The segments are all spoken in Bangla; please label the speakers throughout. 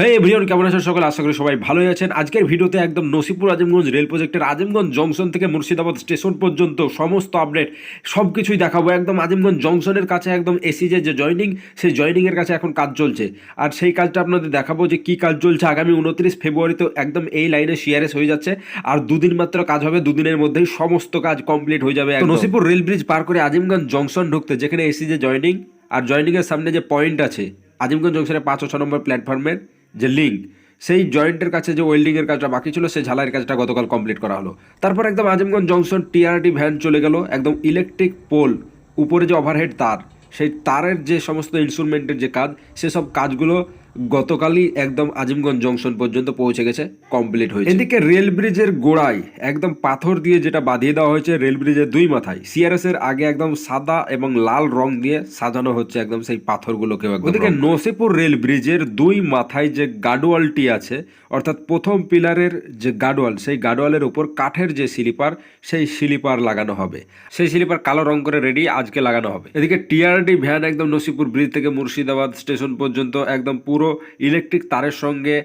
Speaker 1: হ্যাঁ এভরিওয়ান কেমন আছেন সকলে? আশা করি সবাই ভালোই আছেন। আজকের ভিডিওতে একদম নসিপুর আজিমগঞ্জ রেল প্রজেক্টের আজিমগঞ্জ জংশন থেকে মুর্শিদাবাদ স্টেশন পর্যন্ত সমস্ত আপডেট সব কিছুই দেখাবো। একদম আজিমগঞ্জ জংশনের কাছে একদম এসিজে যে জয়নিং সেই জয়নিংয়ের কাছে এখন কাজ চলছে। আর সেই কাজটা আপনাদের দেখাবো যে কি কাজ চলছে। আগামী উনত্রিশ ফেব্রুয়ারিতে একদম এই লাইনে সিআরএস হয়ে যাচ্ছে। আর দুদিন মাত্র কাজ হবে দুদিনের মধ্যেই সমস্ত কাজ কমপ্লিট হয়ে যাবে নসিপুর রেল ব্রিজ পার করে আজিমগঞ্জ জংশন ঢুকতে যেখানে এসিজে জয়নিং আর জয়নিংয়ের সামনে যে পয়েন্ট আছে আজিমগঞ্জ জংশনের পাঁচ ও ছ নম্বর প্ল্যাটফর্মের যে লিঙ্ক সেই জয়েন্টের কাছে যে ওয়েল্ডিংয়ের কাজটা বাকি ছিল, সেই ঝালাইয়ের কাজটা গতকাল কমপ্লিট করা হলো। তারপর একদম আজিমগঞ্জ জংশন টিআরটি ভ্যান চলে গেল, একদম ইলেকট্রিক পোল উপরে যে ওভারহেড তার, সেই তারের যে সমস্ত ইনস্ট্রুমেন্টের যে কাজ, সেসব কাজগুলো গতকালই একদম আজিমগঞ্জ জংশন পর্যন্ত পৌঁছে গেছে কমপ্লিট হয়েছে। এদিকে রেল ব্রিজের গোড়ায় একদম পাথর দিয়ে যেটা বাঁধিয়ে দেওয়া হয়েছে রেল ব্রিজের দুই মাথায়। সিআরএস এর আগে একদম সাদা এবং লাল রং দিয়ে সাজানো হচ্ছে একদম সেই পাথরগুলোকে ওদিকে নসিপুর রেল ব্রিজের দুই মাথায় যে গার্ডওয়ালটি আছে অর্থাৎ প্রথম পিলারের যে গার্ডওয়াল সেই গার্ডওয়ালের উপর কাঠের যে স্লিপার সেই স্লিপার লাগানো হবে। সেই স্লিপার কালো রং করে রেডি আজকে লাগানো হবে। এদিকে টিআরডি ভ্যান একদম নসিপুর ব্রিজ থেকে মুর্শিদাবাদ স্টেশন পর্যন্ত একদম পুরো ইলেকট্রিক তারের সঙ্গে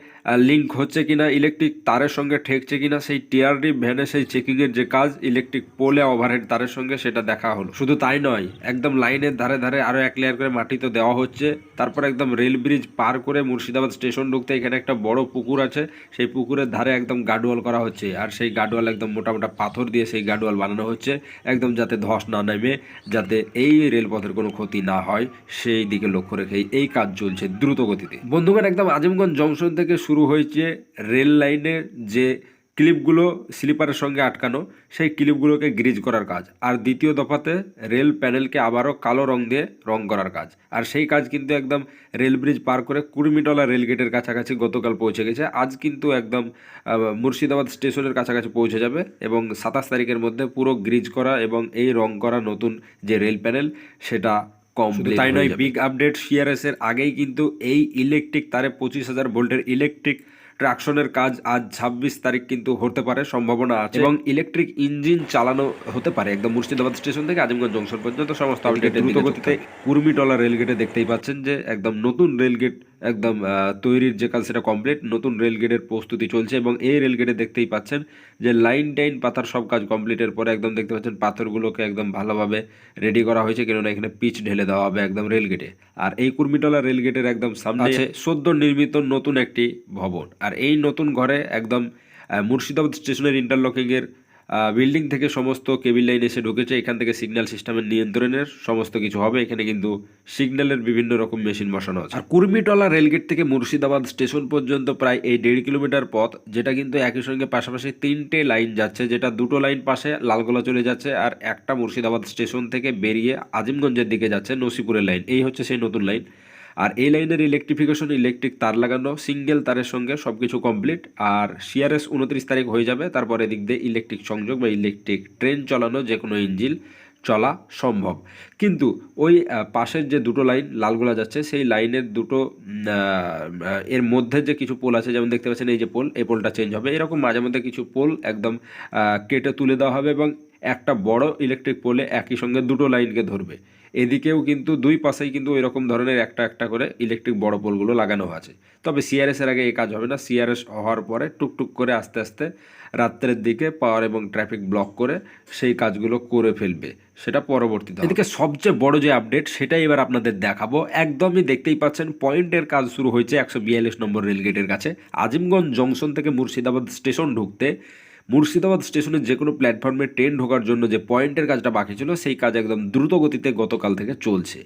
Speaker 1: লিঙ্ক হচ্ছে কিনা ইলেকট্রিক তারের সঙ্গে ঠেকছে কিনা, সেই টিআরডি ভ্যানে সেই চেকিংয়ের যে কাজ ইলেকট্রিক পোলে ওভারহেড তারের সঙ্গে সেটা দেখা হলো। শুধু তাই নয়, একদম লাইনের ধারে ধারে আরও এক লেয়ার করে মাটি তো দেওয়া হচ্ছে। তারপর একদম রেল ব্রিজ পার করে মুর্শিদাবাদ স্টেশন ঢুকতে এখানে একটা বড় পুকুর আছে। সেই পুকুরের ধারে একদম গার্ডওয়াল করা হচ্ছে আর সেই গার্ডওয়াল একদম মোটা মোটা পাথর দিয়ে সেই গার্ডওয়াল বানানো হচ্ছে একদম যাতে ধস না নেমে, যাতে এই রেলপথের কোনো ক্ষতি না হয়, সেই দিকে লক্ষ্য রেখেই এই কাজ চলছে দ্রুত গতিতে। বন্ধুগণ, একদম আজিমগঞ্জ জংশন থেকে শুরু হয়েছে রেল লাইনের যে ক্লিপগুলো স্লিপারের সঙ্গে আটকানো সেই ক্লিপগুলোকে গ্রিজ করার কাজ। আর দ্বিতীয় দফাতে রেল প্যানেলকে আবারও কালো রং দিয়ে রং করার কাজ। আর সেই কাজ কিন্তু একদম রেল ব্রিজ পার করে কুড়িমিটলা রেল গেটের কাছাকাছি গতকাল পৌঁছে গেছে। আজ কিন্তু একদম মুর্শিদাবাদ স্টেশনের কাছাকাছি পৌঁছে যাবে এবং সাতাশ তারিখের মধ্যে পুরো গ্রিজ করা এবং এই রং করা নতুন যে রেল প্যানেল সেটা কম তাই নয় বিগ আপডেট সিআরএস এর আগেই কিন্তু এই ইলেকট্রিক তারে পঁচিশ হাজার ভোল্টের ইলেকট্রিক ট্রাকশনের কাজ আজ ছাব্বিশ তারিখ কিন্তু হতে পারে সম্ভাবনা আছে। এবং ইলেকট্রিক ইঞ্জিন চালানো হতে পারে একদম মুর্শিদাবাদ স্টেশন থেকে আজিমগঞ্জ জংশন পর্যন্ত। সমস্ত আপডেট দ্রুত গতিতে কুর্মিটলা রেলগেটে দেখতেই পাচ্ছেন যে একদম নতুন রেলগেট একদম তৈরির যে কাজ সেটা কমপ্লিট নতুন রেলগেটের প্রস্তুতি চলছে এবং এই রেলগেটে দেখতেই পাচ্ছেন যে লাইন টাইন পাতার সব কাজ কমপ্লিটের পরে একদম দেখতে পাচ্ছেন পাথরগুলোকে একদম ভালোভাবে রেডি করা হয়েছে কেননা এখানে পিচ ঢেলে দেওয়া হবে একদম রেলগেটে আর এই কুর্মিটলা রেলগেটের একদম সামনে আছে। সদ্য নির্মিত নতুন একটি ভবন। আর এই নতুন ঘরে একদম মুর্শিদাবাদ স্টেশনের ইন্টারলকিংয়ের বিল্ডিং থেকে সমস্ত কেবিল লাইন এসে ঢুকেছে। এখান থেকে সিগন্যাল সিস্টেমের নিয়ন্ত্রণের সমস্ত কিছু হবে। এখানে কিন্তু সিগন্যালের বিভিন্ন রকম মেশিন বসানো আছে। আর কুর্মিটলা রেলগেট থেকে মুর্শিদাবাদ স্টেশন পর্যন্ত প্রায় এই দেড় কিলোমিটার পথ, যেটা কিন্তু একই সঙ্গে পাশাপাশি তিনটে লাইন যাচ্ছে, যেটা দুটো লাইন পাশে লালগোলা চলে যাচ্ছে আর একটা মুর্শিদাবাদ স্টেশন থেকে বেরিয়ে আজিমগঞ্জের দিকে যাচ্ছে নসিপুরের লাইন এই হচ্ছে সেই নতুন লাইন আর এই লাইনের ইলেকট্রিফিকেশন ইলেকট্রিক তার লাগানো সিঙ্গেল তারের সঙ্গে সব কিছু কমপ্লিট আর সিআরএস উনত্রিশ তারিখ হয়ে যাবে, তারপরে এদিক দিয়ে ইলেকট্রিক সংযোগ বা ইলেকট্রিক ট্রেন চালানো যে কোনো ইঞ্জিন চলা সম্ভব। কিন্তু ওই পাশের যে দুটো লাইন লালগোলা যাচ্ছে, সেই লাইনের দুটো এর মধ্যে যে কিছু পোল আছে, যেমন দেখতে পাচ্ছেন এই যে পোল, এই পোলটা চেঞ্জ হবে। এরকম মাঝে মধ্যে কিছু পোল একদম কেটে তুলে দেওয়া হবে এবং একটা বড় ইলেকট্রিক পোলে একই সঙ্গে দুটো লাইনকে ধরবে। এদিকেও কিন্তু দুই পাশেই কিন্তু ওই রকম ধরনের একটা একটা করে ইলেকট্রিক বড় পোলগুলো লাগানো আছে। তবে সিআরএস এর আগে এই কাজ হবে না। সিআরএস হওয়ার পরে টুকটুক করে আস্তে আস্তে রাত্রের দিকে পাওয়ার এবং ট্রাফিক ব্লক করে সেই কাজগুলো করে ফেলবে। সেটা পরবর্তীতে এদিকে সবচেয়ে বড় যে আপডেট সেটাই এবার আপনাদের দেখাবো। একদমই দেখতেই পাচ্ছেন পয়েন্টের কাজ শুরু হয়েছে একশো বিয়াল্লিশ নম্বর রেলগেটের কাছে। আজিমগঞ্জ জংশন থেকে মুর্শিদাবাদ স্টেশন ঢুকতে মুর্শিদাবাদ স্টেশনের যে কোনো প্ল্যাটফর্মে ট্রেন ঢোকার জন্য যে পয়েন্টের কাজটা বাকি ছিল, সেই কাজ একদম দ্রুত গতিতে গতকাল থেকে চলছে।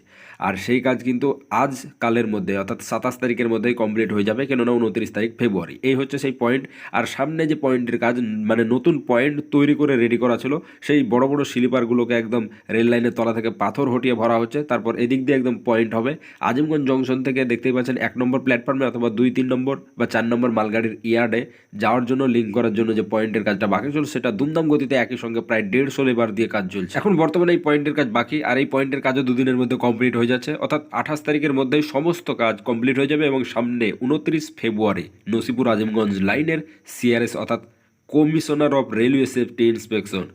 Speaker 1: আর সেই কাজ কিন্তু আজ কালের মধ্যে, অর্থাৎ সাতাশ তারিখের মধ্যেই কমপ্লিট হয়ে যাবে, কেননা উনত্রিশ তারিখ ফেব্রুয়ারি। এই হচ্ছে সেই পয়েন্ট। আর সামনে যে পয়েন্টের কাজ মানে নতুন পয়েন্ট তৈরি করে রেডি করা ছিল, সেই বড় বড় স্লিপারগুলোকে একদম রেল লাইনের তলা থেকে পাথর হটিয়ে ভরা হচ্ছে। তারপর এদিক দিয়ে একদম পয়েন্ট হবে। আজিমগঞ্জ জংশন থেকে দেখতেই পাচ্ছেন এক নম্বর প্ল্যাটফর্মে অথবা দুই, তিন নম্বর বা চার নম্বর মালগাড়ির ইয়ার্ডে যাওয়ার জন্য লিঙ্ক করার জন্য যে পয়েন্টের কাজটা বাকি ছিল, সেটা দুমদাম গতিতে একই সঙ্গে প্রায় দেড়শো লেবার দিয়ে কাজ চলছে। এখন বর্তমানে এই পয়েন্টের কাজ বাকি, আর এই পয়েন্টের কাজও দুদিনের মধ্যে কমপ্লিট হয়ে যাচ্ছে। অর্থাৎ আঠাশ তারিখের মধ্যেই সমস্ত কাজ কমপ্লিট হয়ে যাবে এবং সামনে উনত্রিশ ফেব্রুয়ারি নসিপুর আজিমগঞ্জ লাইনের সিআরএস অর্থাৎ commissioner of railway safety inspection.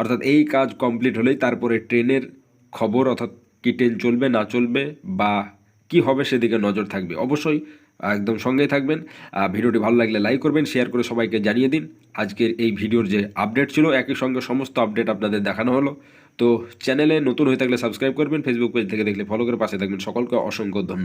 Speaker 1: অর্থাৎ এই কাজ কমপ্লিট হলেই তারপরে ট্রেনের খবর, অর্থাৎ কি ট্রেন চলবে, না চলবে, বা কি হবে সেদিকে নজর থাকবে। অবশ্যই একদম সঙ্গেই থাকবেন। ভিডিওটি ভালো লাগলে লাইক করবেন শেয়ার করে সবাইকে জানিয়ে দিন। আজকের এই ভিডিওর যে আপডেট ছিল, একই সঙ্গে সমস্ত আপডেট আপনাদের দেখানো হলো। তো চ্যানেলে নতুন হয়ে থাকলে সাবস্ক্রাইব করবেন ফেসবুক পেজ থেকে দেখলে ফলো করে পাশে থাকবেন। সকলকে অসংখ্য ধন্যবাদ।